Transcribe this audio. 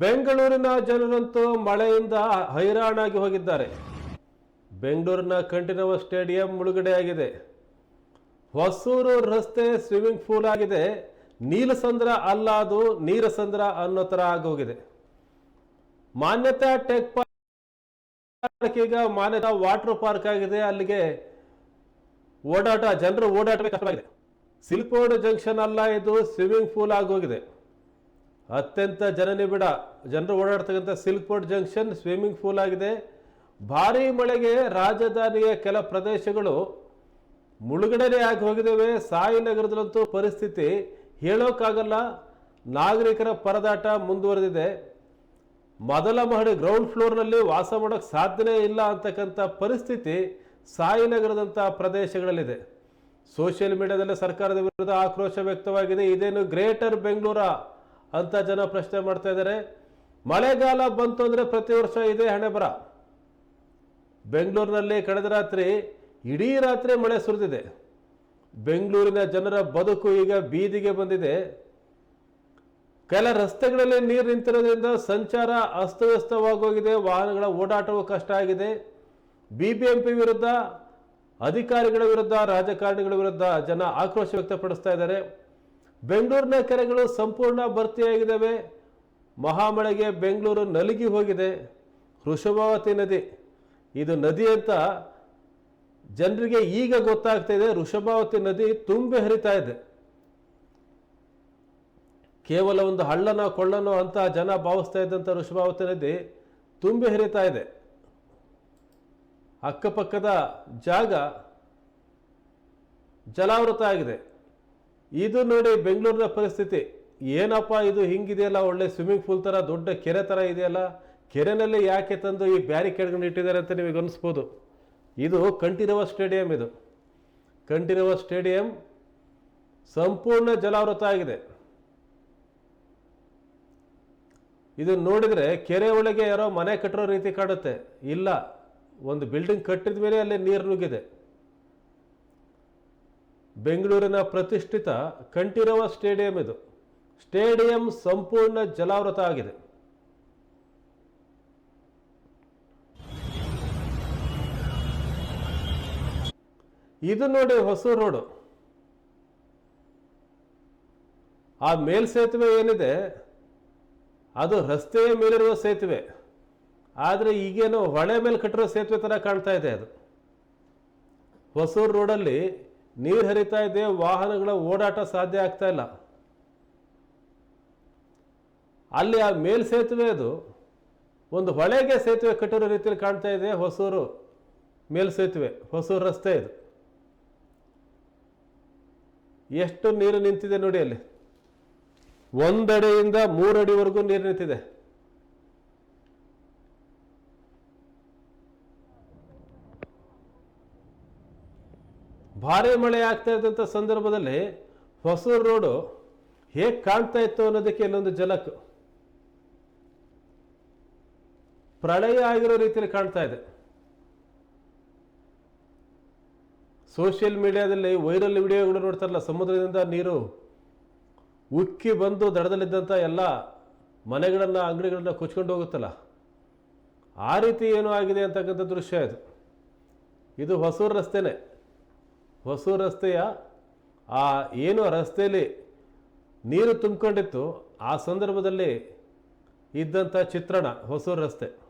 ಬೆಂಗಳೂರಿನ ಜನರಂತೂ ಮಳೆಯಿಂದ ಹೈರಾಣಾಗಿ ಹೋಗಿದ್ದಾರೆ. ಬೆಂಗಳೂರಿನ ಕಂಠಿನವ ಸ್ಟೇಡಿಯಂ ಮುಳುಗಡೆಯಾಗಿದೆ. ಹೊಸೂರು ರಸ್ತೆ ಸ್ವಿಮ್ಮಿಂಗ್ ಪೂಲ್ ಆಗಿದೆ. ನೀಲಸಂದ್ರ ಅಲ್ಲ ಅದು ನೀರಸಂದ್ರ ಅನ್ನೋ ಥರ ಆಗೋಗಿದೆ. ಮಾನ್ಯತಾ ಟೆಕ್ ಪಾರ್ಕ್ ಈಗ ಮಾನ್ಯತಾ ವಾಟರ್ ಪಾರ್ಕ್ ಆಗಿದೆ. ಅಲ್ಲಿಗೆ ಓಡಾಟ, ಜನರು ಓಡಾಟವೇ ಕಷ್ಟವಾಗಿದೆ ಸಿಲ್ಕೋಡ್ ಜಂಕ್ಷನ್ ಅಲ್ಲ ಇದು ಸ್ವಿಮ್ಮಿಂಗ್ ಪೂಲ್ ಆಗೋಗಿದೆ. ಅತ್ಯಂತ ಜನನಿಬಿಡ ಜನರು ಓಡಾಡ್ತಕ್ಕಂಥ Silk Board junction swimming pool ಆಗಿದೆ. ಭಾರೀ ಮಳೆಗೆ ರಾಜಧಾನಿಯ ಕೆಲ ಪ್ರದೇಶಗಳು ಮುಳುಗಡೆನೇ ಆಗಿ ಹೋಗಿದ್ದಾವೆ ಸಾಯಿನಗರದಲ್ಲಂತೂ ಪರಿಸ್ಥಿತಿ ಹೇಳೋಕ್ಕಾಗಲ್ಲ ನಾಗರಿಕರ ಪರದಾಟ ಮುಂದುವರೆದಿದೆ. ಮೊದಲ ಮಹಡಿ ಗ್ರೌಂಡ್ ಫ್ಲೋರ್ನಲ್ಲಿ ವಾಸ ಮಾಡೋಕ್ಕೆ ಸಾಧ್ಯನೇ ಇಲ್ಲ ಅಂತಕ್ಕಂಥ ಪರಿಸ್ಥಿತಿ ಸಾಯಿ ನಗರದಂಥ ಪ್ರದೇಶಗಳಲ್ಲಿದೆ. ಸೋಷಿಯಲ್ ಮೀಡಿಯಾದಲ್ಲಿ ಸರ್ಕಾರದ ವಿರುದ್ಧ ಆಕ್ರೋಶ ವ್ಯಕ್ತವಾಗಿದೆ. ಇದೇನು ಗ್ರೇಟರ್ ಬೆಂಗಳೂರಾ? ಅಂತ ಜನ ಪ್ರಶ್ನೆ ಮಾಡ್ತಾ ಇದ್ದಾರೆ. ಮಳೆಗಾಲ ಬಂತು ಅಂದರೆ ಪ್ರತಿ ವರ್ಷ ಇದೇ ಹಣೆ ಬರ. ಬೆಂಗಳೂರಿನಲ್ಲಿ ಕಳೆದ ರಾತ್ರಿ ಇಡೀ ರಾತ್ರಿ ಮಳೆ ಸುರಿದಿದೆ. ಬೆಂಗಳೂರಿನ ಜನರ ಬದುಕು ಈಗ ಬೀದಿಗೆ ಬಂದಿದೆ. ಕೆಲ ರಸ್ತೆಗಳಲ್ಲಿ ನೀರು ನಿಂತಿರೋದ್ರಿಂದ ಸಂಚಾರ ಅಸ್ತವ್ಯಸ್ತವಾಗೋಗಿದೆ. ವಾಹನಗಳ ಓಡಾಟವೂ ಕಷ್ಟ ಆಗಿದೆ. ಬಿ ಬಿ ಎಂ ಪಿ ವಿರುದ್ಧ, ಅಧಿಕಾರಿಗಳ ವಿರುದ್ಧ, ರಾಜಕಾರಣಿಗಳ ವಿರುದ್ಧ ಜನ ಆಕ್ರೋಶ ವ್ಯಕ್ತಪಡಿಸ್ತಾ ಇದ್ದಾರೆ. ಬೆಂಗಳೂರಿನ ಕೆರೆಗಳು ಸಂಪೂರ್ಣ ಭರ್ತಿಯಾಗಿದ್ದಾವೆ. ಮಹಾಮಳೆಗೆ ಬೆಂಗಳೂರು ನಲುಗಿ ಹೋಗಿದೆ. ವೃಷಭಾವತಿ ನದಿ. ಇದು ನದಿ ಅಂತ ಜನರಿಗೆ ಈಗ ಗೊತ್ತಾಗ್ತಾ ಇದೆ. ವೃಷಭಾವತಿ ನದಿ ತುಂಬಿ ಹರಿತಾ ಇದೆ. ಕೇವಲ ಒಂದು ಹಳ್ಳನೋ ಕೊಳ್ಳನೋ ಅಂತ ಜನ ಭಾವಿಸ್ತಾ ಇದ್ದಂಥ ವೃಷಭಾವತಿ ನದಿ ತುಂಬಿ ಹರಿತಾ ಇದೆ. ಅಕ್ಕಪಕ್ಕದ ಜಾಗ ಜಲಾವೃತ ಆಗಿದೆ. ಇದು ನೋಡಿ ಬೆಂಗಳೂರಿನ ಪರಿಸ್ಥಿತಿ. ಏನಪ್ಪ ಇದು ಹಿಂಗಿದೆಯಲ್ಲ, ಒಳ್ಳೆ ಸ್ವಿಮ್ಮಿಂಗ್ ಪೂಲ್ ಥರ ದೊಡ್ಡ ಕೆರೆ ಥರ ಇದೆಯಲ್ಲ? ಕೆರೆನಲ್ಲಿ ಯಾಕೆ ತಂದು ಈ ಬ್ಯಾರಿಕೇಡ್ಗಳನ್ನ ಇಟ್ಟಿದ್ದಾರೆ ಅಂತ ನಿಮಗೆ ಅನಿಸ್ಬೋದು? ಇದು ಕಂಠೀರವ ಸ್ಟೇಡಿಯಂ ಇದು. ಕಂಠೀರವ ಸ್ಟೇಡಿಯಂ ಸಂಪೂರ್ಣ ಜಲಾವೃತ ಆಗಿದೆ. ಇದು ನೋಡಿದರೆ ಕೆರೆ ಒಳಗೆ ಯಾರೋ ಮನೆ ಕಟ್ಟಿರೋ ರೀತಿ ಕಾಣುತ್ತೆ ಇಲ್ಲ, ಒಂದು ಬಿಲ್ಡಿಂಗ್ ಕಟ್ಟಿದ ಮೇಲೆ ಅಲ್ಲಿ ನೀರು ನುಗ್ಗಿದೆ. ಬೆಂಗಳೂರಿನ ಪ್ರತಿಷ್ಠಿತ ಕಂಠೀರವ ಸ್ಟೇಡಿಯಂ ಇದು. ಸ್ಟೇಡಿಯಂ ಸಂಪೂರ್ಣ ಜಲಾವೃತ ಆಗಿದೆ. ಇದು ನೋಡಿ ಹೊಸೂರು ರೋಡು. ಆ ಮೇಲ್ಸೇತುವೆ ಏನಿದೆ, ಅದು ರಸ್ತೆಯ ಮೇಲಿರುವ ಸೇತುವೆ. ಆದರೆ ಈಗೇನು ಹೊಳೆ ಮೇಲೆ ಕಟ್ಟಿರೋ ಸೇತುವೆ ಥರ ಕಾಣ್ತಾ ಇದೆ ಅದು. ಹೊಸೂರು ರೋಡಲ್ಲಿ ನೀರು ಹರಿತಾ ಇದೆ, ವಾಹನಗಳ ಓಡಾಟ ಸಾಧ್ಯ ಆಗ್ತಾ ಇಲ್ಲ. ಅಲ್ಲಿ ಆ ಮೇಲ್ ಸೇತುವೆ ಅದು, ಒಂದು ಹೊಳೆಗೆ ಸೇತುವೆ ಕಟ್ಟಿರೋ ರೀತಿಯಲ್ಲಿ ಕಾಣ್ತಾ ಇದೆ, ಹೊಸೂರು ಮೇಲ್ ಸೇತುವೆ, ಹೊಸೂರು ರಸ್ತೆ ಇದು. ಎಷ್ಟು ನೀರು ನಿಂತಿದೆ ನೋಡಿ ಅಲ್ಲಿ. ಒಂದಡಿಯಿಂದ ಮೂರಡಿವರೆಗೂ ನೀರು ನಿಂತಿದೆ. ಭಾರಿ ಮಳೆ ಆಗ್ತಾ ಇದ್ದಂಥ ಸಂದರ್ಭದಲ್ಲಿ ಹೊಸೂರು ರೋಡು ಹೇಗೆ ಕಾಣ್ತಾ ಇತ್ತು ಅನ್ನೋದಕ್ಕೆ ಇಲ್ಲೊಂದು ಜಲಕ್ ಪ್ರಳಯ ಆಗಿರೋ ರೀತಿಯಲ್ಲಿ ಕಾಣ್ತಾ ಇದೆ. ಸೋಷಿಯಲ್ ಮೀಡಿಯಾದಲ್ಲಿ ವೈರಲ್ ವಿಡಿಯೋಗಳು ನೋಡ್ತಾರಲ್ಲ, ಸಮುದ್ರದಿಂದ ನೀರು ಉಕ್ಕಿ ಬಂದು ದಡದಲ್ಲಿದ್ದಂಥ ಎಲ್ಲ ಮನೆಗಳನ್ನು, ಅಂಗಡಿಗಳನ್ನು ಕೊಚ್ಕೊಂಡು ಹೋಗುತ್ತಲ್ಲ, ಆ ರೀತಿ ಏನೂ ಆಗಿದೆ ಅಂತಕ್ಕಂಥ ದೃಶ್ಯ ಇದು. ಇದು ಹೊಸೂರು ರಸ್ತೆನೇ. ಹೊಸೂರು ರಸ್ತೆಯ ಆ ಏನು ರಸ್ತೆಯಲ್ಲಿ ನೀರು ತುಂಬಿಕೊಂಡಿತ್ತು ಆ ಸಂದರ್ಭದಲ್ಲಿ ಇದ್ದಂಥ ಚಿತ್ರಣ ಹೊಸೂರು ರಸ್ತೆ.